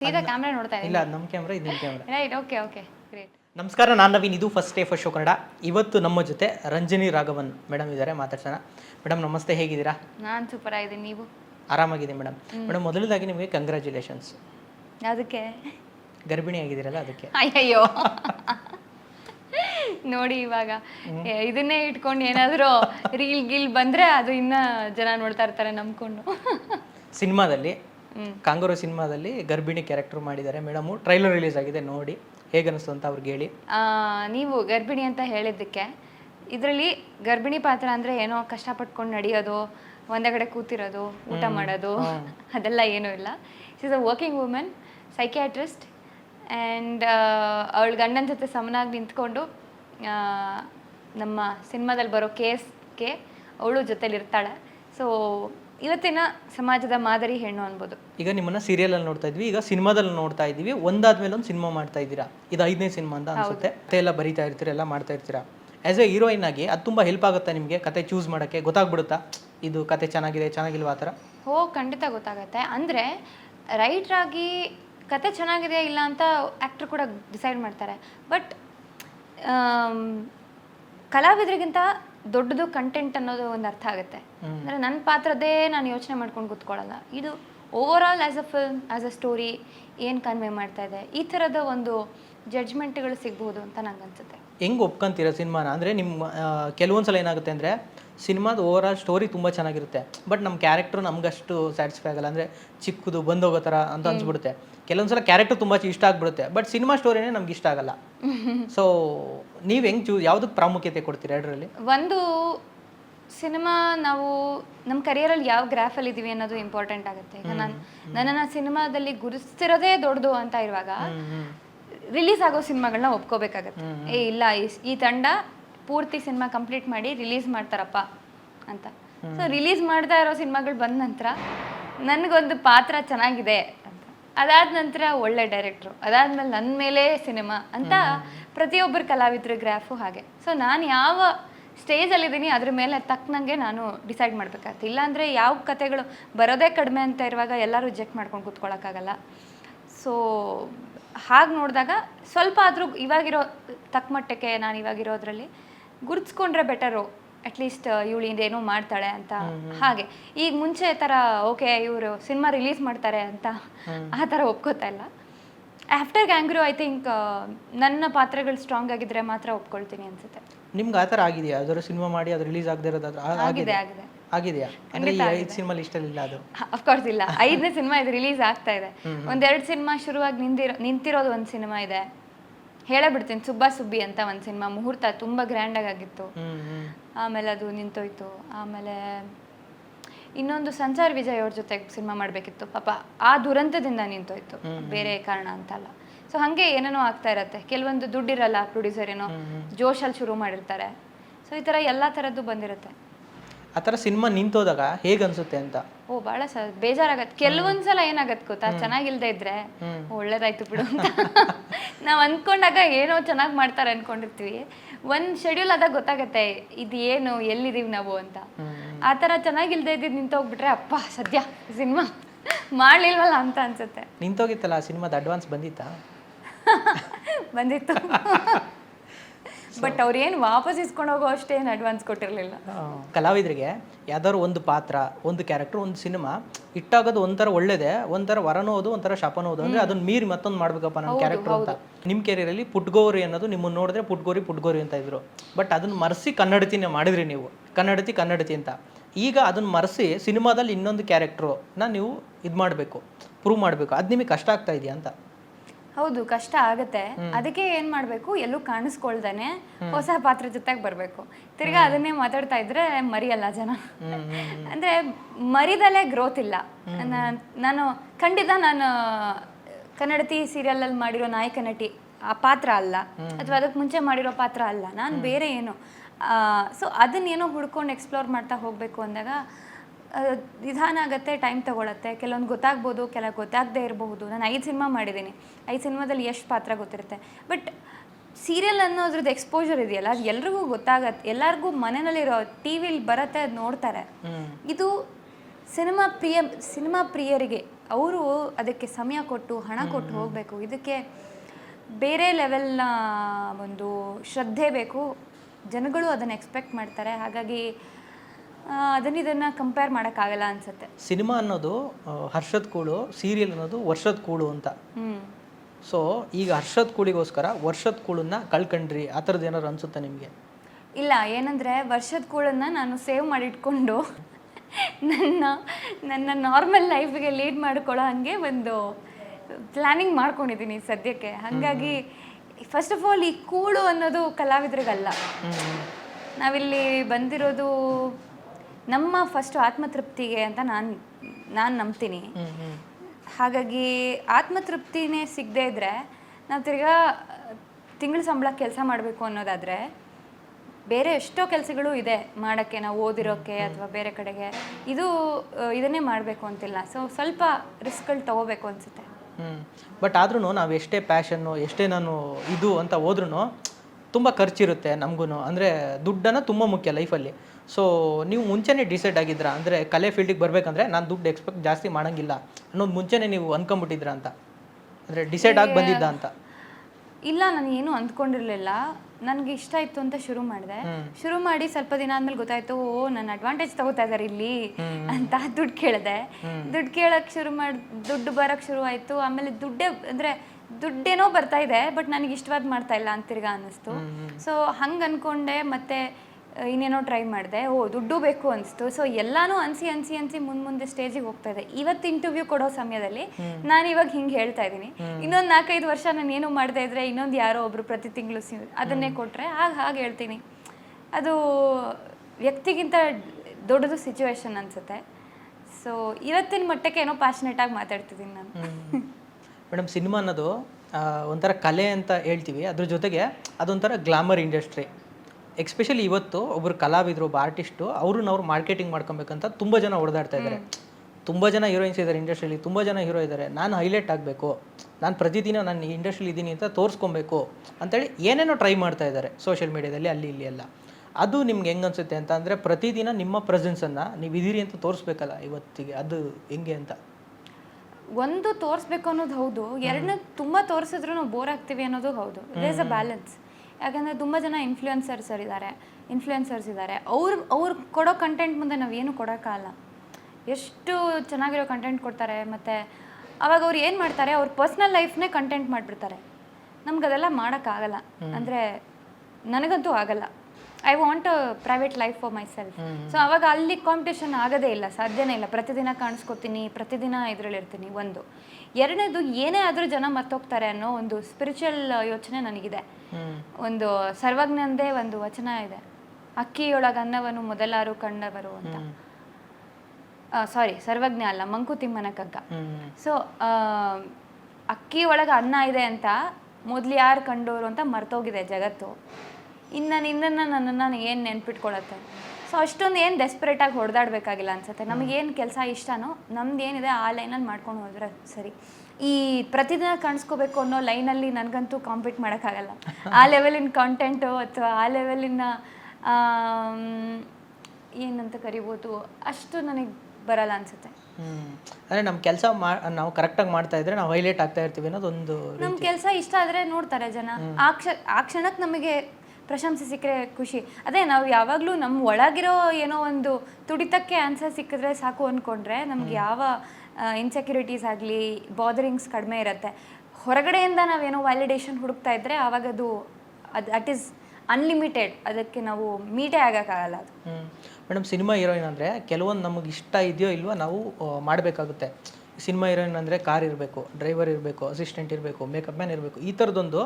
ಸೀದಾ ಕ್ಯಾಮ್ರಾ ನೋಡ್ತಾ ಇಲ್ಲ ಅದು ನಮ್ಮ ಕ್ಯಾಮ್ರಾ ಇದು ನಿಮ್ಮ camera right okay okay great ನಮಸ್ಕಾರ ನಾನು ನವೀನ್. ಇದು first day first show Kannada ಇವತ್ತು ನಮ್ಮ ಜೊತೆ ರಂಜನಿ ರಾಘವನ್ ಮೇಡಮ್ ಇದ್ದಾರೆ ಮಾತಾಡ್ಸೋಣ. ಮೇಡಮ್ ನಮಸ್ತೆ ಹೇಗಿದ್ದೀರಾ? ನಾನು ಸೂಪರ್ ಆಗಿದ್ದೀನಿ ನೀವು? ಆರಾಮಾಗಿದೆ ಮೇಡಮ್ ಮೇಡಮ್ ಮೊದಲದಾಗಿ ನಿಮಗೆ ಕಂಗ್ರ್ಯಾಚುಲೇಷನ್ಸ್ ಅದಕ್ಕೆ? ಗರ್ಭಿಣಿ ಆಗಿದ್ದೀರಲ್ಲ ಅದಕ್ಕೆ. ಅಯ್ಯಯ್ಯೋ. ನೋಡಿ ಇವಾಗ. ಇದನ್ನೇ ಇಟ್ಕೊಂಡು ಏನಾದರೂ ರೀಲ್ ಗೀಲ್ ಬಂದ್ರೆ ಅದು ಇನ್ನ ಜನ ನೋಡ್ತಾ ಇರ್ತಾರೆ ನಂಬ್ಕೊಂಡು. ಸಿನಿಮಾದಲ್ಲಿ. ಕಾಂಗೂರು ಸಿನಿಮಾದಲ್ಲಿ ಗರ್ಭಿಣಿ ಕ್ಯಾರೆಕ್ಟರ್ ಮಾಡಿದ್ದಾರೆ. ಮೇಡಮ್ ಟ್ರೈಲರ್ ರಿಲೀಸ್ ಆಗಿದೆ ನೋಡಿ. ಹೇಗನ್ನಿಸ್ತು ಅಂತ ಅವ್ರಿಗೆ ಹೇಳಿ. ನೀವು ಗರ್ಭಿಣಿ ಅಂತ ಹೇಳಿದ್ದಕ್ಕೆ ಇದರಲ್ಲಿ ಗರ್ಭಿಣಿ ಪಾತ್ರ ಅಂದರೆ ಏನೋ ಕಷ್ಟಪಟ್ಕೊಂಡು ನಡೆಯೋದು ಒಂದೇ ಕಡೆ ಕೂತಿರೋದು ಊಟ ಮಾಡೋದು ಅದೆಲ್ಲ ಏನೂ ಇಲ್ಲ. Is a working women psychiatrist and ಅವಳು ಗಂಡನ ಜೊತೆ ಸಮನಾಗಿ ನಿಂತ್ಕೊಂಡು ನಮ್ಮ ಸಿನಿಮಾದಲ್ಲಿ ಬರೋ ಕೇಸ್ಗೆ ಅವಳು ಜೊತೆಲಿ ಇರ್ತಾಳೆ ಸೊ ಇವತ್ತಿನ ಸಮಾಜದ ಮಾದರಿ ಹೆಣ್ಣು ಅನ್ಬೋದು. ಈಗ ನಿಮ್ಮನ್ನ ಸೀರಿಯಲ್ ಅಲ್ಲಿ ನೋಡ್ತಾ ಇದ್ವಿ ಈಗ ಸಿನಿಮಾದಲ್ಲಿ ನೋಡ್ತಾ ಇದ್ದೀವಿ ಒಂದಾದ್ಮೇಲೆ ಒಂದು ಸಿನಿಮಾ ಮಾಡ್ತಾ ಇದ್ದೀರಾ? ಇದು ಐದನೇ ಸಿನಿಮಾ ಅಂತ ಅನ್ಸುತ್ತೆ. ಕತೆ ಎಲ್ಲ ಬರಿತಾ ಇರ್ತೀರಾ ಎಲ್ಲ ಮಾಡ್ತಾ ಇರ್ತೀರಾ? ಆಸ್ ಎ ಹೀರೋಯಿನ್ ಆಗಿ ಅದು ತುಂಬಾ ಹೆಲ್ಪ್ ಆಗುತ್ತಾ ನಿಮಗೆ ಕತೆ ಚೂಸ್ ಮಾಡೋಕ್ಕೆ? ಗೊತ್ತಾಗ್ಬಿಡುತ್ತಾ? ಇದು ಕತೆ ಚೆನ್ನಾಗಿದೆ ಚೆನ್ನಾಗಿಲ್ವಾ ಆ ಥರ? ಹೋ ಖಂಡಿತ ಗೊತ್ತಾಗತ್ತೆ. ಅಂದರೆ ರೈಟ್ರಾಗಿ ಕತೆ ಚೆನ್ನಾಗಿದೆ ಇಲ್ಲ ಅಂತ ಆ್ಯಕ್ಟ್ರ್ ಕೂಡ ಡಿಸೈಡ್ ಮಾಡ್ತಾರೆ. ಬಟ್ ಕಲಾವಿದರಿಗಿಂತ ದೊಡ್ಡದು ಕಂಟೆಂಟ್ ಅನ್ನೋದು ಒಂದು ಅರ್ಥ ಆಗುತ್ತೆ. ಅಂದರೆ ನನ್ನ ಪಾತ್ರದೇ ನಾನು ಯೋಚನೆ ಮಾಡ್ಕೊಂಡು ಕೂತ್ಕೊಳ್ಳಲ್ಲ. ಇದು over all as a film as a story ಏನು ಕನ್ವೆ ಮಾಡ್ತಾ ಇದೆ ಈ ಥರದ ಒಂದು ಜಡ್ಜ್ಮೆಂಟ್ಗಳು ಸಿಗ್ಬೋದು ಅಂತ ನಂಗೆ ಅನ್ಸುತ್ತೆ. ಹೆಂಗೆ ಒಪ್ಕೊಂತೀರ ಸಿನಿಮಾನ? ಅಂದರೆ ನಿಮ್ಮ ಕೆಲವೊಂದ್ಸಲ ಏನಾಗುತ್ತೆ ಅಂದರೆ ಸಿನಿಮಾದ ಓವರ್ ಆಲ್ ಸ್ಟೋರಿ ತುಂಬ ಚೆನ್ನಾಗಿರುತ್ತೆ. ಬಟ್ ನಮ್ಮ ಕ್ಯಾರೆಕ್ಟರ್ ನಮಗಷ್ಟು ಸ್ಯಾಟಿಸ್ಫೈ ಆಗಲ್ಲ. ಅಂದರೆ ಚಿಕ್ಕದು ಬಂದೋಗೋ ಥರ ಅಂತ ಅನ್ಸ್ಬಿಡುತ್ತೆ. ಕೆಲವೊಂದ್ಸಲ ಕ್ಯಾರೆಕ್ಟರ್ ತುಂಬ ಇಷ್ಟ ಆಗ್ಬಿಡುತ್ತೆ. ಬಟ್ ಸಿನಿಮಾ ಸ್ಟೋರಿನೇ ನಮ್ಗೆ ಇಷ್ಟ ಆಗಲ್ಲ. ಸೊ ನೀವು ಹೆಂಗ್ ಚೂಸ್ ಯಾವುದಕ್ಕೆ ಪ್ರಾಮುಖ್ಯತೆ ಕೊಡ್ತೀರಾ ಎರಡರಲ್ಲಿ ಒಂದು ಸಿನಿಮಾ ನಾವು ನಮ್ಮ ಕರಿಯರಲ್ಲಿ ಯಾವ ಗ್ರಾಫಲ್ಲಿ ಇದ್ದೀವಿ ಅನ್ನೋದು ಇಂಪಾರ್ಟೆಂಟ್ ಆಗುತ್ತೆ. ಈಗ ನಾನು ನನ್ನನ್ನು ಸಿನಿಮಾದಲ್ಲಿ ಗುರುತಿಸ್ತಿರೋದೇ ದೊಡ್ಡದು ಅಂತ ಇರುವಾಗ ರಿಲೀಸ್ ಆಗೋ ಸಿನಿಮಾಗಳನ್ನ ಒಪ್ಕೋಬೇಕಾಗತ್ತೆ. ಏ ಇಲ್ಲ ಈ- ತಂಡ ಪೂರ್ತಿ ಸಿನಿಮಾ ಕಂಪ್ಲೀಟ್ ಮಾಡಿ ರಿಲೀಸ್ ಮಾಡ್ತಾರಪ್ಪ ಅಂತ. ಸೊ ರಿಲೀಸ್ ಮಾಡ್ತಾ ಇರೋ ಸಿನಿಮಾಗಳು ಬಂದ ನಂತರ ನನಗೊಂದು ಪಾತ್ರ ಚೆನ್ನಾಗಿದೆ ಅದಾದ ನಂತರ ಒಳ್ಳೆ ಡೈರೆಕ್ಟ್ರು. ಅದಾದ್ಮೇಲೆ ನನ್ನ ಮೇಲೆ ಸಿನಿಮಾ ಅಂತ ಪ್ರತಿಯೊಬ್ಬರು ಕಲಾವಿದ್ರ ಗ್ರಾಫು ಹಾಗೆ. ಸೊ ನಾನು ಯಾವ ಸ್ಟೇಜಲ್ಲಿದ್ದೀನಿ ಅದ್ರ ಮೇಲೆ ತಕ್ಕನಂಗೆ ನಾನು ಡಿಸೈಡ್ ಮಾಡಬೇಕಾಗತ್ತೆ. ಇಲ್ಲಾಂದರೆ ಯಾವ ಕತೆಗಳು ಬರೋದೇ ಕಡಿಮೆ ಅಂತ ಇರುವಾಗ ಎಲ್ಲರೂ ರಿಜೆಕ್ಟ್ ಮಾಡ್ಕೊಂಡು ಕೂತ್ಕೊಳ್ಳೋಕ್ಕಾಗಲ್ಲ ಸೊ ಹಾಗೆ ನೋಡಿದಾಗ ಸ್ವಲ್ಪ ಆದರೂ ಇವಾಗಿರೋ ತಕ್ಕ ಮಟ್ಟಕ್ಕೆ ನಾನು ಇವಾಗಿರೋದ್ರಲ್ಲಿ ಗುರ್ತಿಸ್ಕೊಂಡ್ರೆ ಬೆಟರು ಅಟ್ಲೀಸ್ಟ್ ಇವಳು ಏನೋ ಮಾಡ್ತಾಳೆ ಅಂತ. ಹಾಗೆ. ಈಗ ಮುಂಚೆ ತರ ಓಕೆ ಇವರು ಸಿನಿಮಾ ರಿಲೀಸ್ ಮಾಡ್ತಾರೆ ಅಂತ ಆ ಥರ ಒಪ್ಕೋತಾ ಇಲ್ಲ. ಆಫ್ಟರ್ ಗ್ಯಾಂಗ್ರು ಐ ಥಿಂಕ್ ನನ್ನ ಪಾತ್ರಗಳು ಸ್ಟ್ರಾಂಗ್ ಆಗಿದ್ರೆ ಮಾತ್ರ ಒಪ್ಕೊಳ್ತೀನಿ ಅನ್ಸುತ್ತೆ. ನಿಮ್ಗೆ ಆ ಥರ ಆಗಿದೆಯಾ? ಅದರ ಸಿನಿಮಾ ಮಾಡಿ ಅದು ರಿಲೀಸ್ ಆಗದೆ ಇರೋದಾದ್ರೆ? ಆಗಿದೆ ಆಗಿದೆ. ಆಗಿದೆಯಾ? ಅಂದ್ರೆ ಈ ಐದು ಸಿನಿಮಾ ಲಿಸ್ಟಲ್ಲಿ ಅದು. ಅಫ್ಕೋರ್ಸ್ ಇಲ್ಲ. ಐದನೇ ಸಿನಿಮಾ ಇದು ರಿಲೀಸ್ ಆಗ್ತಾ ಇದೆ. ಒಂದೆರಡು ಸಿನಿಮಾ ಶುರುವಾಗಿ ನಿಂತಿರೋ ನಿಂತಿರೋದು ಒಂದು ಸಿನಿಮಾ ಇದೆ. ಹೇಳೇ ಬಿಡ್ತೀನಿ ಸುಬ್ಬಾ ಸುಬ್ಬಿ ಅಂತ ಒಂದು ಸಿನಿಮಾ ಮುಹೂರ್ತ ತುಂಬ ಗ್ರ್ಯಾಂಡಾಗಿ ಆಗಿತ್ತು. ಹ್ಮ್ ಹ್ಮ್. ಆಮೇಲೆ ಅದು ನಿಂತೋಯ್ತು. ಆಮೇಲೆ ಇನ್ನೊಂದು ಸಂಸಾರ್ ವಿಜಯ್ ಅವ್ರ ಜೊತೆ ಸಿನಿಮಾ ಮಾಡಬೇಕಿತ್ತು. ಪಾಪ ಆ ದುರಂತದಿಂದ ನಿಂತೋಯ್ತು. ಬೇರೆ ಕಾರಣ ಅಂತಲ್ಲ. ಸೊ ಹಾಗೆ ಏನೇನೋ ಆಗ್ತಾ ಇರತ್ತೆ. ಕೆಲವೊಂದು ದುಡ್ಡಿರಲ್ಲ ಪ್ರೊಡ್ಯೂಸರ್ ಏನೋ ಜೋಶಲ್ಲಿ ಶುರು ಮಾಡಿರ್ತಾರೆ. ಸೊ ಈ ಥರ ಎಲ್ಲ ಥರದ್ದು ಬಂದಿರುತ್ತೆ. ಆ ಥರ ಸಿನಿಮಾ ನಿಂತೋದಾಗ ಹೇಗೆ ಅನ್ಸುತ್ತೆ ಅಂತ? ಓ ಬಹಳ ಸ ಬೇಜಾರಾಗತ್ತೆ ಕೆಲವೊಂದ್ಸಲ ಏನಾಗತ್ತೆ ಗೊತ್ತಾ? ಚೆನ್ನಾಗಿಲ್ದೇ ಇದ್ರೆ ಒಳ್ಳೇದಾಯ್ತು ಬಿಡು ಅಂತ. ನಾವ್ ಅನ್ಕೊಂಡಾಗ ಏನೋ ಚೆನ್ನಾಗಿ ಮಾಡ್ತಾರೆ ಅನ್ಕೊಂಡಿರ್ತೀವಿ. ಒಂದ್ ಶೆಡ್ಯೂಲ್ ಆದಾಗ ಗೊತ್ತಾಗತ್ತೆ ಇದು ಏನು ಎಲ್ಲಿದೀವಿ ನಾವು? ಅಂತ. ಆತರ ಥರ ಚೆನ್ನಾಗಿಲ್ದೇ ಇದ್ದಿದ್ದು ನಿಂತೋಗ್ಬಿಟ್ರೆ ಅಪ್ಪ ಸದ್ಯ ಸಿನಿಮಾ ಮಾಡ್ಲಿಲ್ವಲ್ಲ ಅಂತ ಅನ್ಸುತ್ತೆ. ನಿಂತೋಗಿತ್ತಲ್ಲ ಆ ಸಿನಿಮಾದ ಅಡ್ವಾನ್ಸ್ ಬಂದಿತ್ತಾ? ಬಂದಿತ್ತು. ಬಟ್ ಅವ್ರೇನು ವಾಪಸ್ ಇಸ್ಕೊಂಡು ಹೋಗೋ ಅಷ್ಟೇನು ಅಡ್ವಾನ್ಸ್ ಕೊಟ್ಟಿರಲಿಲ್ಲ. ಕಲಾವಿದರಿಗೆ ಯಾವ್ದಾದ್ರು ಒಂದು ಪಾತ್ರ ಒಂದು ಕ್ಯಾರೆಕ್ಟರ್ ಒಂದು ಸಿನಿಮಾ ಇಟ್ಟಾಗೋದು ಒಂಥರ ಒಳ್ಳೇದೆ ಒಂಥರ ವರನೋದು ಹೌದು ಒಂಥರ ಶಾಪನೂ ಹೌದು ಅಂದ್ರೆ ಅದನ್ನ ಮೀರಿ ಮತ್ತೊಂದು ಮಾಡ್ಬೇಕಪ್ಪ ನನ್ನ ಕ್ಯಾರೆಕ್ಟರ್ ಅಂತ. ನಿಮ್ಮ ಕೆರಿಯರಲ್ಲಿ ಪುಟ್ಗೋರಿ ಅನ್ನೋದು ನಿಮ್ಮನ್ನ ನೋಡಿದ್ರೆ ಪುಟ್ಗೋರಿ ಪುಟ್ಗೋರಿ ಅಂತ ಇದ್ರು. ಬಟ್ ಅದನ್ನ ಮರೆಸಿ ಕನ್ನಡತಿನ ಮಾಡಿದ್ರಿ ನೀವು. ಕನ್ನಡತಿ ಕನ್ನಡತಿ ಅಂತ. ಈಗ ಅದನ್ನ ಮರೆಸಿ ಸಿನಿಮಾದಲ್ಲಿ ಇನ್ನೊಂದು ಕ್ಯಾರೆಕ್ಟ್ರನ್ನ ನೀವು ಇದು ಮಾಡಬೇಕು ಪ್ರೂವ್ ಮಾಡಬೇಕು. ಅದು ನಿಮಗೆ ಕಷ್ಟ ಆಗ್ತಾ ಇದೆಯಾ ಅಂತ. ಹೌದು ಕಷ್ಟ ಆಗತ್ತೆ. ಅದಕ್ಕೆ ಏನ್ ಮಾಡ್ಬೇಕು? ಎಲ್ಲೂ ಕಾಣಿಸ್ಕೊಳ್ದೇನೆ ಹೊಸ ಪಾತ್ರ ಜೊತೆಗೆ ಬರ್ಬೇಕು. ತಿರ್ಗಾ ಅದನ್ನೇ ಮಾತಾಡ್ತಾ ಇದ್ರೆ ಮರಿಯಲ್ಲ ಜನ. ಅಂದ್ರೆ ಮರಿದಲ್ಲೇ ಗ್ರೋತ್ ಇಲ್ಲ. ನಾನು ಖಂಡಿತ ನಾನು ಕನ್ನಡತಿ ಸೀರಿಯಲ್ ಅಲ್ಲಿ ಮಾಡಿರೋ ನಾಯಕ ನಟಿ ಆ ಪಾತ್ರ ಅಲ್ಲ. ಅಥವಾ ಅದಕ್ಕೆ ಮುಂಚೆ ಮಾಡಿರೋ ಪಾತ್ರ ಅಲ್ಲ. ನಾನು ಬೇರೆ ಏನು. ಸೊ ಅದನ್ನೇನೋ ಹುಡ್ಕೊಂಡು ಎಕ್ಸ್ಪ್ಲೋರ್ ಮಾಡ್ತಾ ಹೋಗಬೇಕು ಅಂದಾಗ ನಿಧಾನ ಆಗುತ್ತೆ ಟೈಮ್ ತಗೊಳತ್ತೆ. ಕೆಲವೊಂದು ಗೊತ್ತಾಗ್ಬೋದು ಕೆಲವು ಗೊತ್ತಾಗದೇ ಇರಬಹುದು. ನಾನು ಐದು ಸಿನಿಮಾ ಮಾಡಿದ್ದೀನಿ ಐದು ಸಿನಿಮಾದಲ್ಲಿ ಎಷ್ಟು ಪಾತ್ರ ಗೊತ್ತಿರುತ್ತೆ. ಬಟ್ ಸೀರಿಯಲ್ ಅನ್ನೋದ್ರದ್ದು ಎಕ್ಸ್ಪೋಜರ್ ಇದೆಯಲ್ಲ ಅದು ಎಲ್ರಿಗೂ ಗೊತ್ತಾಗತ್ತೆ ಎಲ್ಲರಿಗೂ ಮನೆಯಲ್ಲಿರೋ ಟಿ ವಿಲಿ ಬರುತ್ತೆ ಅದು ನೋಡ್ತಾರೆ. ಇದು ಸಿನಿಮಾ ಪ್ರಿಯ ಸಿನಿಮಾ ಪ್ರಿಯರಿಗೆ ಅವರು ಅದಕ್ಕೆ ಸಮಯ ಕೊಟ್ಟು ಹಣ ಕೊಟ್ಟು ಹೋಗಬೇಕು. ಇದಕ್ಕೆ ಬೇರೆ ಲೆವೆಲ್ನ ಒಂದು ಶ್ರದ್ಧೆ ಬೇಕು. ಜನಗಳು ಅದನ್ನು ಎಕ್ಸ್ಪೆಕ್ಟ್ ಮಾಡ್ತಾರೆ. ಹಾಗಾಗಿ ಅದನ್ನ ಇದನ್ನು ಕಂಪೇರ್ ಮಾಡೋಕ್ಕಾಗಲ್ಲ ಅನ್ಸುತ್ತೆ. ಸಿನಿಮಾ ಅನ್ನೋದು ಹರ್ಷದ ಕೂಳು ಸೀರಿಯಲ್ ಅನ್ನೋದು ವರ್ಷದ ಕೂಳು ಅಂತ. ಸೊ ಈಗ ಹರ್ಷದ ಕೂಳಿಗೋಸ್ಕರ ವರ್ಷದ ಕೂಳನ್ನ ಕಳ್ಕೊಂಡ್ರಿ ಆ ಥರದ್ದು ಏನಾದ್ರು ಅನ್ಸುತ್ತೆ ನಿಮಗೆ? ಇಲ್ಲ ಏನಂದರೆ ವರ್ಷದ ಕೂಳನ್ನು ನಾನು ಸೇವ್ ಮಾಡಿಟ್ಕೊಂಡು ನನ್ನ ನನ್ನ ನಾರ್ಮಲ್ ಲೈಫಿಗೆ ಲೀಡ್ ಮಾಡ್ಕೊಳ್ಳೋ ಹಾಗೆ ಒಂದು ಪ್ಲ್ಯಾನಿಂಗ್ ಮಾಡ್ಕೊಂಡಿದ್ದೀನಿ ಸದ್ಯಕ್ಕೆ. ಹಾಗಾಗಿ ಫಸ್ಟ್ ಆಫ್ ಆಲ್ ಈ ಕೂಳು ಅನ್ನೋದು ಕಲಾವಿದ್ರಿಗಲ್ಲ. ನಾವಿಲ್ಲಿ ಬಂದಿರೋದು ನಮ್ಮ ಫಸ್ಟ್ ಆತ್ಮತೃಪ್ತಿಗೆ ಅಂತ ನಾನು ನಾನು ನಂಬ್ತೀನಿ. ಹಾಗಾಗಿ ಆತ್ಮತೃಪ್ತಿನೇ ಸಿಗದೇ ಇದ್ರೆ ನಾವು ತಿರ್ಗಾ, ತಿಂಗಳ ಸಂಬಳ ಕೆಲಸ ಮಾಡಬೇಕು ಅನ್ನೋದಾದರೆ ಬೇರೆ ಎಷ್ಟೋ ಕೆಲಸಗಳು ಇದೆ ಮಾಡೋಕ್ಕೆ, ನಾವು ಓದಿರೋಕ್ಕೆ ಅಥವಾ ಬೇರೆ ಕಡೆಗೆ. ಇದು, ಇದನ್ನೇ ಮಾಡಬೇಕು ಅಂತಿಲ್ಲ. ಸೊ ಸ್ವಲ್ಪ ರಿಸ್ಕ್ಗಳು ತಗೋಬೇಕು ಅನಿಸುತ್ತೆ. ಬಟ್ ಆದ್ರೂ ನಾವು ಎಷ್ಟೇ ಪ್ಯಾಷನ್ನು ಎಷ್ಟೇ ನಾನು ಇದು ಅಂತ ಹೋದ್ರೂ ತುಂಬ ಖರ್ಚಿರುತ್ತೆ ನಮಗೂ ಅಂದರೆ ದುಡ್ಡನ್ನು ತುಂಬ ಮುಖ್ಯ ಲೈಫಲ್ಲಿ ಸೊ ನೀವು ಮುಂಚೆನೇ ಡಿಸೈಡ್ ಆಗಿದ್ರಾ ಅಂದರೆ ಕಲೆ ಫೀಲ್ಡಿಗೆ ಬರಬೇಕಂದ್ರೆ ನಾನು ದುಡ್ಡು ಎಕ್ಸ್ಪೆಕ್ಟ್ ಜಾಸ್ತಿ ಮಾಡೋಂಗಿಲ್ಲ ಅನ್ನೋದು ಮುಂಚೆನೇ ನೀವು ಅಂದ್ಕೊಂಬಿಟ್ಟಿದ್ರ ಅಂತ? ಅಂದರೆ ಡಿಸೈಡ್ ಆಗಿ ಬಂದಿದ್ದ ಅಂತ? ಇಲ್ಲ ನಾನು ಏನು ಅಂದ್ಕೊಂಡಿರಲಿಲ್ಲ ನನಗೆ ಇಷ್ಟ ಇತ್ತು ಅಂತ ಶುರು ಮಾಡಿದೆ. ಶುರು ಮಾಡಿ ಸ್ವಲ್ಪ ದಿನ ಆದ್ಮೇಲೆ ಗೊತ್ತಾಯ್ತು ಓ ನನ್ನ ಅಡ್ವಾಂಟೇಜ್ ತಗೋತಾ ಇದಾರೆ ಇಲ್ಲಿ ಅಂತ ದುಡ್ಡು ಕೇಳಿದೆ. ದುಡ್ಡು ಕೇಳಕ್ಕೆ ಶುರು ಮಾಡಿ ದುಡ್ಡು ಬರಕ್ಕೆ ಶುರು ಆಯಿತು. ಆಮೇಲೆ ದುಡ್ಡೇ ಅಂದರೆ ದುಡ್ಡೇನೋ ಬರ್ತಾ ಇದೆ ಬಟ್ ನನಗೆ ಇಷ್ಟವಾದ ಮಾಡ್ತಾ ಇಲ್ಲ ಅಂತ ತಿರ್ಗಾ ಅನ್ನಿಸ್ತು ಸೊ ಹಂಗೆ ಅಂದ್ಕೊಂಡೆ ಮತ್ತೆ ಇನ್ನೇನೋ ಟ್ರೈ ಮಾಡಿದೆ. ಓ ದುಡ್ಡು ಬೇಕು ಅನಿಸ್ತು. ಸೊ ಎಲ್ಲಾನು ಅನ್ಸಿ ಅನ್ಸಿ ಅನ್ಸಿ ಮುಂದೆ ಮುಂದೆ ಸ್ಟೇಜಿಗೆ ಹೋಗ್ತಾ ಇದೆ. ಇವತ್ತು ಇಂಟರ್ವ್ಯೂ ಕೊಡೋ ಸಮಯದಲ್ಲಿ ನಾನು ಇವಾಗ ಹಿಂಗೆ ಹೇಳ್ತಾ ಇದ್ದೀನಿ ಇನ್ನೊಂದು ನಾಲ್ಕೈದು ವರ್ಷ ನಾನು ಏನು ಮಾಡದೇ ಇದ್ರೆ ಇನ್ನೊಂದು ಯಾರೋ ಒಬ್ರು ಪ್ರತಿ ತಿಂಗಳು ಸಿ ಅದನ್ನೇ ಕೊಟ್ಟರೆ ಆಗ ಹಾಗೆ ಹೇಳ್ತೀನಿ. ಅದು ವ್ಯಕ್ತಿಗಿಂತ ದೊಡ್ಡದು ಸಿಚುವೇಶನ್ ಅನ್ಸುತ್ತೆ. ಸೊ ಇವತ್ತಿನ ಮಟ್ಟಕ್ಕೆ ಏನೋ ಪ್ಯಾಷನೇಟ್ ಆಗಿ ಮಾತಾಡ್ತಿದ್ದೀನಿ ನಾನು. ಮೇಡಮ್ ಸಿನಿಮಾ ಅನ್ನೋದು ಆ, ಒಂಥರ ಕಲೆ ಅಂತ ಹೇಳ್ತೀವಿ. ಅದ್ರ ಜೊತೆಗೆ ಅದೊಂಥರ ಗ್ಲಾಮರ್ ಇಂಡಸ್ಟ್ರಿ ಎಕ್ಸ್ಪೆಷಲಿ ಇವತ್ತು ಒಬ್ಬರು ಕಲಾವಿದರು ಒಬ್ಬ ಆರ್ಟಿಸ್ಟು ಅವ್ರನ್ನ ಅವ್ರು ಮಾರ್ಕೆಟಿಂಗ್ ಮಾಡ್ಕೊಬೇಕಂತ ತುಂಬ ಜನ ಹೊಡೆದಾಡ್ತಾ ಇದ್ದಾರೆ ತುಂಬ ಜನ ಹೀರೋಯಿನ್ಸ್ ಇದ್ದಾರೆ ಇಂಡಸ್ಟ್ರಿಯಲ್ಲಿ ತುಂಬ ಜನ ಹೀರೋ ಇದ್ದಾರೆ ನಾನು ಹೈಲೈಟ್ ಆಗಬೇಕು. ನಾನು ಪ್ರತಿದಿನ ನಾನು ಈ ಇಂಡಸ್ಟ್ರಿಲಿ ಇದ್ದೀನಿ ಅಂತ ತೋರಿಸ್ಕೊಬೇಕು ಅಂತೇಳಿ ಏನೇನೋ ಟ್ರೈ ಮಾಡ್ತಾ ಇದ್ದಾರೆ ಸೋಷಿಯಲ್ ಮೀಡಿಯಾದಲ್ಲಿ ಅಲ್ಲಿ ಇಲ್ಲಿ ಎಲ್ಲ. ಅದು ನಿಮ್ಗೆ ಹೆಂಗೆ ಅನ್ಸುತ್ತೆ ಅಂತ ಅಂದರೆ ಪ್ರತಿದಿನ ನಿಮ್ಮ ಪ್ರೆಸೆನ್ಸನ್ನು ನೀವು ಇದೀರಿ ಅಂತ ತೋರಿಸ್ಬೇಕಲ್ಲ ಇವತ್ತಿಗೆ ಅದು ಹೆಂಗೆ ಅಂತ? ಒಂದು ತೋರಿಸ್ಬೇಕು ಅನ್ನೋದು ಹೌದು ಎರಡನೇ ತುಂಬ ತೋರಿಸಿದ್ರು ನಾವು ಬೋರ್ ಆಗ್ತೀವಿ ಅನ್ನೋದು ಹೌದು. ಇಸ್ ಅ ಬ್ಯಾಲೆನ್ಸ್ ಯಾಕಂದರೆ ತುಂಬ ಜನ ಇನ್ಫ್ಲೂಯೆನ್ಸರ್ಸ್ ಇದ್ದಾರೆ ಇನ್ಫ್ಲೂಯೆನ್ಸರ್ಸ್ ಇದ್ದಾರೆ. ಅವ್ರು ಅವ್ರು ಕೊಡೋ ಕಂಟೆಂಟ್ ಮುಂದೆ ನಾವು ಏನು ಕೊಡೋಕ್ಕಾಗಲ್ಲ. ಎಷ್ಟು ಚೆನ್ನಾಗಿರೋ ಕಂಟೆಂಟ್ ಕೊಡ್ತಾರೆ ಮತ್ತು ಅವಾಗ ಅವ್ರು ಏನು ಮಾಡ್ತಾರೆ ಅವ್ರ ಪರ್ಸ್ನಲ್ ಲೈಫ್ನೇ ಕಂಟೆಂಟ್ ಮಾಡಿಬಿಡ್ತಾರೆ. ನಮ್ಗೆ ಅದೆಲ್ಲ ಮಾಡೋಕ್ಕಾಗಲ್ಲ. ಅಂದರೆ ನನಗಂತೂ ಆಗಲ್ಲ. I want a private life for myself so ಅವಾಗ ಅಲ್ಲಿ ಕಾಂಪಿಟೇಷನ್ ಆಗೋದೇ ಇಲ್ಲ ಸಾಧ್ಯನೇ ಇಲ್ಲ. ಪ್ರತಿದಿನ ಕಾಣಿಸ್ಕೊತೀನಿ ಪ್ರತಿದಿನ ಇದರಲ್ಲಿರ್ತೀನಿ ಒಂದು. ಎರಡನೇದು ಏನೇ ಆದರೂ ಜನ ಮರ್ತೋಗ್ತಾರೆ ಅನ್ನೋ ಒಂದು ಸ್ಪಿರಿಚುವಲ್ ಯೋಚನೆ ನನಗಿದೆ. ಒಂದು ಸರ್ವಜ್ಞಂದೇ ಒಂದು ವಚನ ಇದೆ. ಅಕ್ಕಿಯೊಳಗ ಅನ್ನವನ್ನು ಮೊದಲಾರು ಕಂಡವರು ಅಂತ. ಸಾರಿ ಸರ್ವಜ್ಞ ಅಲ್ಲ ಮಂಕುತಿಮ್ಮನ ಕಗ್ಗ. ಸೊ ಅಕ್ಕಿ ಒಳಗೆ ಅನ್ನ ಇದೆ ಅಂತ ಮೊದ್ಲು ಯಾರು ಕಂಡೋರು ಅಂತ ಮರ್ತೋಗಿದೆ ಜಗತ್ತು. ಇನ್ನು ನಿನ್ನನ್ನು ನನ್ನನ್ನು ಏನು ನೆನ್ಪಿಟ್ಕೊಳತ್ತೆ? ಸೊ ಅಷ್ಟೊಂದು ಏನು ಡೆಸ್ಪರೇಟಾಗಿ ಹೊಡೆದಾಡಬೇಕಾಗಿಲ್ಲ ಅನ್ಸುತ್ತೆ. ನಮಗೇನು ಕೆಲಸ ಇಷ್ಟನೋ ನಮ್ದು ಏನಿದೆ ಆ ಲೈನಲ್ಲಿ ಮಾಡ್ಕೊಂಡು ಹೋದ್ರೆ ಸರಿ. ಈ ಪ್ರತಿದಿನ ಕಾಣಿಸ್ಕೋಬೇಕು ಅನ್ನೋ ಲೈನಲ್ಲಿ ನನಗಂತೂ ಕಾಂಪೀಟ್ ಮಾಡೋಕ್ಕಾಗಲ್ಲ. ಆ ಲೆವೆಲಿನ ಕಾಂಟೆಂಟು ಅಥವಾ ಆ ಲೆವೆಲಿನ ಏನಂತ ಕರಿಬೋದು ಅಷ್ಟು ನನಗೆ ಬರಲ್ಲ ಅನ್ಸುತ್ತೆ. ಅಂದರೆ ನಮ್ಮ ಕೆಲಸ ಮಾ ನಾವು ಕರೆಕ್ಟಾಗಿ ಮಾಡ್ತಾ ಇದ್ರೆ ನಾವು ಹೈಲೈಟ್ ಆಗ್ತಾ ಇರ್ತೀವಿ ಅನ್ನೋದೊಂದು ನಮ್ಮ ಕೆಲಸ ಇಷ್ಟ ಆದರೆ ನೋಡ್ತಾರೆ ಜನ. ಆ ಕ್ಷ ಆ ಕ್ಷಣಕ್ಕೆ ನಮಗೆ ಪ್ರಶಂಸೆ ಸಿಕ್ಕರೆ ಖುಷಿ. ಅದೇ ನಾವು ಯಾವಾಗಲೂ ನಮ್ಮ ಒಳಗಿರೋ ಏನೋ ಒಂದು ತುಡಿತಕ್ಕೆ ಆನ್ಸರ್ ಸಿಕ್ಕಿದ್ರೆ ಸಾಕು ಅಂದ್ಕೊಂಡ್ರೆ ನಮ್ಗೆ ಯಾವ ಇನ್ಸೆಕ್ಯೂರಿಟೀಸ್ ಆಗಲಿ ಬಾದರಿಂಗ್ಸ್ ಕಡಿಮೆ ಇರುತ್ತೆ. ಹೊರಗಡೆಯಿಂದ ನಾವೇನೋ ವ್ಯಾಲಿಡೇಷನ್ ಹುಡುಕ್ತಾ ಇದ್ದರೆ ಆವಾಗ ಅದು ಅದು ದಟ್ ಈಸ್ ಅನ್ಲಿಮಿಟೆಡ್ ಅದಕ್ಕೆ ನಾವು ಮೀಟೇ ಆಗೋಕ್ಕಾಗಲ್ಲ ಅದು. ಮೇಡಮ್ ಸಿನಿಮಾ ಹೀರೋಯಿನ್ ಅಂದರೆ ಕೆಲವೊಂದು ನಮಗೆ ಇಷ್ಟ ಇದೆಯೋ ಇಲ್ವೋ ನಾವು ಮಾಡಬೇಕಾಗುತ್ತೆ. ಸಿನಿಮಾ ಹೀರೋಯಿನ್ ಅಂದರೆ ಕಾರ್ ಇರಬೇಕು ಡ್ರೈವರ್ ಇರಬೇಕು ಅಸಿಸ್ಟೆಂಟ್ ಇರಬೇಕು ಮೇಕಪ್ ಮ್ಯಾನ್ ಇರಬೇಕು ಈ ಥರದೊಂದು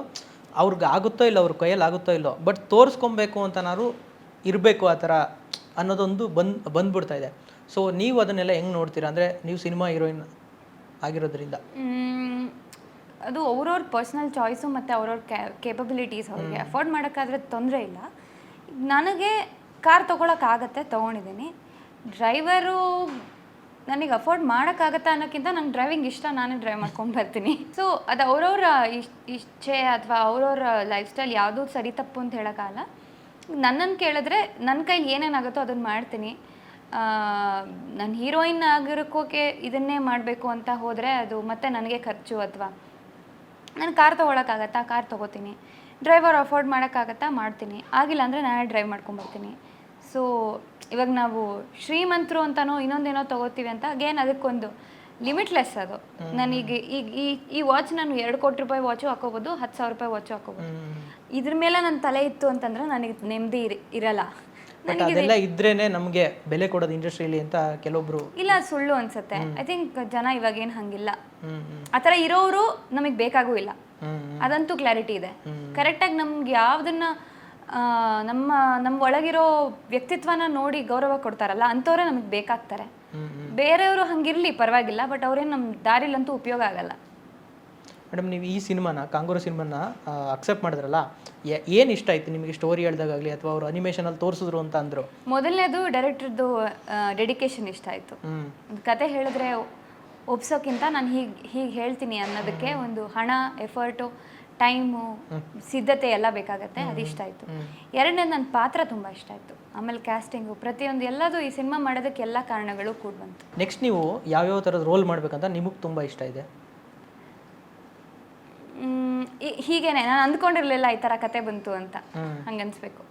ಅವ್ರಿಗೆ ಆಗುತ್ತೋ ಇಲ್ಲ ಅವ್ರ ಕೈಯಲ್ಲಿ ಆಗುತ್ತೋ ಇಲ್ಲೋ ಬಟ್ ತೋರಿಸ್ಕೊಬೇಕು ಅಂತನಾದ್ರು ಇರಬೇಕು ಆ ಥರ ಅನ್ನೋದೊಂದು ಬಂದ್ ಬಂದ್ಬಿಡ್ತಾ ಇದೆ. ಸೊ ನೀವು ಅದನ್ನೆಲ್ಲ ಹೆಂಗೆ ನೋಡ್ತೀರಾ? ಅಂದರೆ ನೀವು ಸಿನಿಮಾ ಹೀರೋಯಿನ್ ಆಗಿರೋದ್ರಿಂದ. ಅದು ಅವ್ರವ್ರ ಪರ್ಸ್ನಲ್ ಚಾಯ್ಸು ಮತ್ತು ಅವ್ರವ್ರ ಕೇಪಬಿಲಿಟೀಸ್ ಅವ್ರಿಗೆ. ಅಫೋರ್ಡ್ ಮಾಡೋಕ್ಕಾದ್ರೆ ತೊಂದರೆ ಇಲ್ಲ. ನನಗೆ ಕಾರ್ ತೊಗೊಳಕ್ಕಾಗತ್ತೆ ತೊಗೊಂಡಿದ್ದೀನಿ. ಡ್ರೈವರು ನನಗೆ ಅಫೋರ್ಡ್ ಮಾಡೋಕ್ಕಾಗತ್ತಾ ಅನ್ನೋಕ್ಕಿಂತ ನಂಗೆ ಡ್ರೈವಿಂಗ್ ಇಷ್ಟ, ನಾನೇ ಡ್ರೈವ್ ಮಾಡ್ಕೊಂಡು ಬರ್ತೀನಿ. ಸೊ ಅದು ಅವ್ರವ್ರ ಇಚ್ಛೆ ಅಥವಾ ಅವ್ರವ್ರ ಲೈಫ್ ಸ್ಟೈಲ್ ಯಾವುದೂ ಸರಿ ತಪ್ಪು ಅಂತ ಹೇಳೋಕ್ಕಾಗಲ್ಲ. ನನ್ನನ್ನು ಕೇಳಿದ್ರೆ ನನ್ನ ಕೈಲಿ ಏನೇನಾಗುತ್ತೋ ಅದನ್ನು ಮಾಡ್ತೀನಿ. ನಾನು ಹೀರೋಯಿನ್ ಆಗಿರೋಕೋಕೆ ಇದನ್ನೇ ಮಾಡಬೇಕು ಅಂತ ಹೋದರೆ ಅದು ಮತ್ತೆ ನನಗೆ ಖರ್ಚು ಅಥವಾ ನಾನು ಕಾರ್ ತೊಗೊಳಕ್ಕಾಗತ್ತಾ? ಕಾರ್ ತೊಗೋತೀನಿ. ಡ್ರೈವರ್ ಅಫೋರ್ಡ್ ಮಾಡೋಕ್ಕಾಗತ್ತಾ? ಮಾಡ್ತೀನಿ. ಆಗಿಲ್ಲ ಅಂದರೆ ನಾನೇ ಡ್ರೈವ್ ಮಾಡ್ಕೊಂಬರ್ತೀನಿ ಸೊ ಇವಾಗ ನಾವು ಶ್ರೀಮಂತರು ಅಂತನೋ ಇನ್ನೊಂದೇನೋ ತಗೋತೀವಿ ಅಂತ ಅಗೇನ್ ಅದಕ್ಕೊಂದು ಲಿಮಿಟ್ಲೆಸ್ ಅದು. ನನೀಗ ಈಗ ಈ ಈ ವಾಚ್ ನಾನು ಎರಡು ಕೋಟಿ ರೂಪಾಯಿ ವಾಚು ಹಾಕೋಬೋದು ಹತ್ತು ಸಾವಿರ ರೂಪಾಯಿ ವಾಚು ಹಾಕೋಬೋದು. ಇದ್ರ ಮೇಲೆ ನನ್ನ ತಲೆ ಇತ್ತು ಅಂತಂದ್ರೆ ನನಗೆ ನೆಮ್ಮದಿ ಇರಲ್ಲ. ಬಟ್ ಅದೆಲ್ಲ ಇದ್ರೇನೆ ನಮಗೆ ಬೆಲೆ ಕೊಡೋದು ಇಂಡಸ್ಟ್ರಿಯಲ್ಲಿ ಅಂತ ಕೆಲವೊಬ್ರು ಇಲ್ಲ ಸುಳ್ಳು ಅನ್ಸುತ್ತೆ. ಐ ಥಿಂಕ್ ಜನ ಇವಾಗ ಏನು ಹಂಗಿಲ್ಲ. ಹ್ಮ್ ಹ್ಮ್. ಆ ಥರ ಇರೋರು ನಮಗೆ ಬೇಕಾಗೂ ಇಲ್ಲ. ಅದಂತೂ ಕ್ಲಾರಿಟಿ ಇದೆ. ಕರೆಕ್ಟಾಗಿ ನಮ್ಗೆ ಯಾವುದನ್ನ ನಮ್ಮ ನಮ್ಮ ಒಳಗಿರೋ ವ್ಯಕ್ತಿತ್ವನ ನೋಡಿ ಗೌರವ ಕೊಡ್ತಾರಲ್ಲ ಅಂಥವ್ರೆ ನಮಗೆ ಬೇಕಾಗ್ತಾರೆ. ಬೇರೆಯವರು ಹಂಗಿರ್ಲಿ ಪರವಾಗಿಲ್ಲ ಬಟ್ ಅವ್ರೇನು ನಮ್ಮ ದಾರಿಲಂತೂ ಉಪಯೋಗ ಆಗಲ್ಲ. ಮೇಡಮ್ ನೀವು ಈ ಸಿನಿಮಾನ ಕಾಂಗೂರು ಸಿನಿಮಾನ ಅಕ್ಸೆಪ್ಟ್ ಮಾಡಿದ್ರಲ್ಲ ಏನು ಇಷ್ಟ ಆಯ್ತು ನಿಮಗೆ ಸ್ಟೋರಿ ಹೇಳ್ದಾಗಲಿ ಅಥವಾ ಅವರು ಅನಿಮೇಷನಲ್ಲಿ ತೋರಿಸಿದ್ರು ಅಂತ ಅಂದರು? ಮೊದಲನೇದು ಡೈರೆಕ್ಟರ್ದು ಡೆಡಿಕೇಶನ್ ಇಷ್ಟ ಆಯಿತು. ಕತೆ ಹೇಳಿದ್ರೆ ಒಪ್ಸೋಕ್ಕಿಂತ ನಾನು ಹೀಗೆ ಹೀಗೆ ಹೇಳ್ತೀನಿ ಅನ್ನೋದಕ್ಕೆ ಒಂದು ಹಣ ಎಫರ್ಟು ಟೈಮು ಸಿದ್ಧತೆ ಎಲ್ಲ ಬೇಕಾಗತ್ತೆ ಅದು ಇಷ್ಟ ಆಯಿತು. ಎರಡನೇ ನನ್ನ ಪಾತ್ರ ತುಂಬ ಇಷ್ಟ ಆಯಿತು. ಆಮೇಲೆ ಕ್ಯಾಸ್ಟಿಂಗು ಪ್ರತಿಯೊಂದು ಎಲ್ಲದೂ ಈ ಸಿನಿಮಾ ಮಾಡೋದಕ್ಕೆ ಎಲ್ಲ ಕಾರಣಗಳು ಕೂಡ ಬಂತು. ನೆಕ್ಸ್ಟ್ ನೀವು ಯಾವ್ಯಾವ ಥರದ ರೋಲ್ ಮಾಡಬೇಕಂತ ನಿಮಗೆ ತುಂಬ ಇಷ್ಟ ಇದೆ? ಹೀಗೇನೆ ನಾನು ಅಂದ್ಕೊಂಡಿರ್ಲಿಲ್ಲ ಈ ಥರ ಕತೆ ಬಂತು ಅಂತ. ಹಂಗನ್ಸ್ಬೇಕು.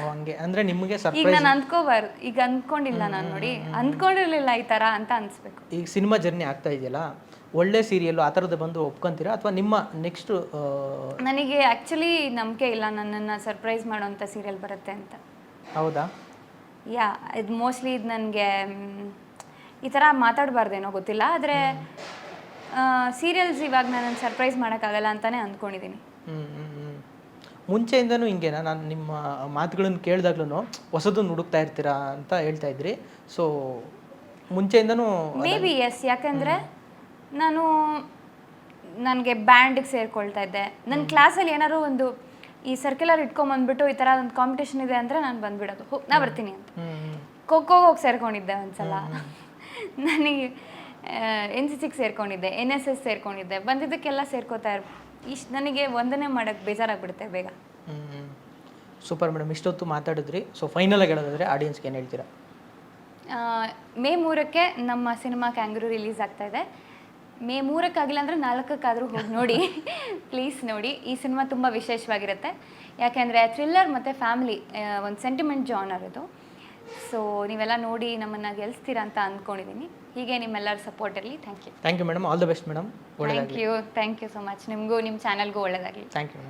ಹಂಗೆ. ಅಂದ್ರೆ ನಿಮಗೆ ಈಗ ನಾನು ಅಂದ್ಕೋಬಾರ್ದು. ಈಗ ಅಂದ್ಕೊಂಡಿಲ್ಲ ನಾನು ನೋಡಿ. ಅಂದ್ಕೊಂಡಿರ್ಲಿಲ್ಲ ಈ ಥರ ಅಂತ ಅನ್ಸ್ಬೇಕು. ಈಗ ಸಿನಿಮಾ ಜರ್ನಿ ಆಗ್ತಾ ಇದೆಯಲ್ಲ? ಒಳ್ಳೆ ಸೀರಿಯಲ್ಲು ಆ ಥರದ್ದು ಬಂದು ಒಪ್ಕೊಂತೀರಾ? ಅಥವಾ ನಿಮ್ಮ ನೆಕ್ಸ್ಟ್ ನನಗೆ ಆ್ಯಕ್ಚುಲಿ ನಂಬಿಕೆ ಇಲ್ಲ ನನ್ನನ್ನು ಸರ್ಪ್ರೈಸ್ ಮಾಡೋಂಥ ಸೀರಿಯಲ್ ಬರುತ್ತೆ ಅಂತ. ಹೌದಾ? ಯಾ ಇದು ಮೋಸ್ಟ್ಲಿ ಇದು ನನಗೆ ಈ ಥರ ಮಾತಾಡಬಾರ್ದೇನೋ ಗೊತ್ತಿಲ್ಲ. ಆದರೆ ಸೀರಿಯಲ್ಸ್ ಇವಾಗ ನಾನು ಸರ್ಪ್ರೈಸ್ ಮಾಡೋಕ್ಕಾಗಲ್ಲ ಅಂತಲೇ ಅಂದ್ಕೊಂಡಿದ್ದೀನಿ. ಮುಂಚೆಯಿಂದನೂ ಹಿಂಗೇನಾ? ನಾನು ನಿಮ್ಮ ಮಾತುಗಳನ್ನು ಕೇಳಿದಾಗ್ಲೂ ಹೊಸದನ್ನು ಹುಡುಕ್ತಾ ಇರ್ತೀರಾ ಅಂತ ಹೇಳ್ತಾ ಇದ್ರಿ. ಸೊ ಮುಂಚೆಯಿಂದನೂ ಮೇ ಬಿ ಎಸ್ ಯಾಕಂದರೆ ನಾನು ನನಗೆ ಬ್ಯಾಂಡಿಗೆ ಸೇರಿಕೊಳ್ತಾ ಇದ್ದೆ. ನನ್ನ ಕ್ಲಾಸಲ್ಲಿ ಏನಾದ್ರು ಒಂದು ಈ ಸರ್ಕ್ಯುಲರ್ ಇಟ್ಕೊಂಬಂದ್ಬಿಟ್ಟು ಈ ಥರ ಒಂದು ಕಾಂಪಿಟೇಷನ್ ಇದೆ ಅಂದರೆ ನಾನು ಬಂದ್ಬಿಡೋದು. ಹೋಗಿ ನಾ ಬರ್ತೀನಿ ಅಂತ. ಖೋಖೋ ಹೋಗಿ ಸೇರ್ಕೊಂಡಿದ್ದೆ ಒಂದ್ಸಲ. ನನಗೆ ಎನ್ ಸಿ ಸಿಗೆ ಸೇರ್ಕೊಂಡಿದ್ದೆ ಎನ್ ಎಸ್ ಎಸ್ ಸೇರ್ಕೊಂಡಿದ್ದೆ. ಬಂದಿದ್ದಕ್ಕೆಲ್ಲ ಸೇರ್ಕೋತಾ ಇರ್ ಇಷ್ಟು ನನಗೆ ಒಂದನೇ ಮಾಡೋಕ್ಕೆ ಬೇಜಾರಾಗ್ಬಿಡುತ್ತೆ ಬೇಗ. ಸೂಪರ್ ಮೇಡಮ್ ಇಷ್ಟೊತ್ತು ಮಾತಾಡಿದ್ರಿ. ಸೊ ಫೈನಲ್ ಆಗಿ ಹೇಳೋದಾದ್ರೆ ಆಡಿಯನ್ಸ್ಗೆ ಏನು ಹೇಳ್ತೀರಾ? ಮೇ ಮೂರಕ್ಕೆ ನಮ್ಮ ಸಿನಿಮಾ ಕ್ಯಾಂಗ್ರೂ ರಿಲೀಸ್ ಆಗ್ತಾ ಇದೆ. ಮೇ ಮೂರಕ್ಕಾಗಿಲ್ಲ ಅಂದರೆ ನಾಲ್ಕಕ್ಕಾದರೂ ಹೋಗಿ ನೋಡಿ. ಪ್ಲೀಸ್ ನೋಡಿ. ಈ ಸಿನಿಮಾ ತುಂಬ ವಿಶೇಷವಾಗಿರುತ್ತೆ. ಯಾಕೆಂದರೆ ಥ್ರಿಲ್ಲರ್ ಮತ್ತು ಫ್ಯಾಮಿಲಿ ಒಂದು ಸೆಂಟಿಮೆಂಟ್ ಜಾನರ್ ಇದು. ಸೊ ನೀವೆಲ್ಲ ನೋಡಿ ನಮ್ಮನ್ನು ಗೆಲ್ಲಿಸ್ತೀರಾ ಅಂತ ಅಂದ್ಕೊಂಡಿದ್ದೀನಿ ಹೀಗೆ ನಿಮ್ಮೆಲ್ಲರ ಸಪೋರ್ಟ್ ಇರಲಿ thank you thank you madam all the best madam thank you thank you so much ನಿಮಗೂ ನಿಮ್ಮ ಚಾನಲ್ಗೂ ಒಳ್ಳೆಯದಾಗಲಿ ಥ್ಯಾಂಕ್ ಯು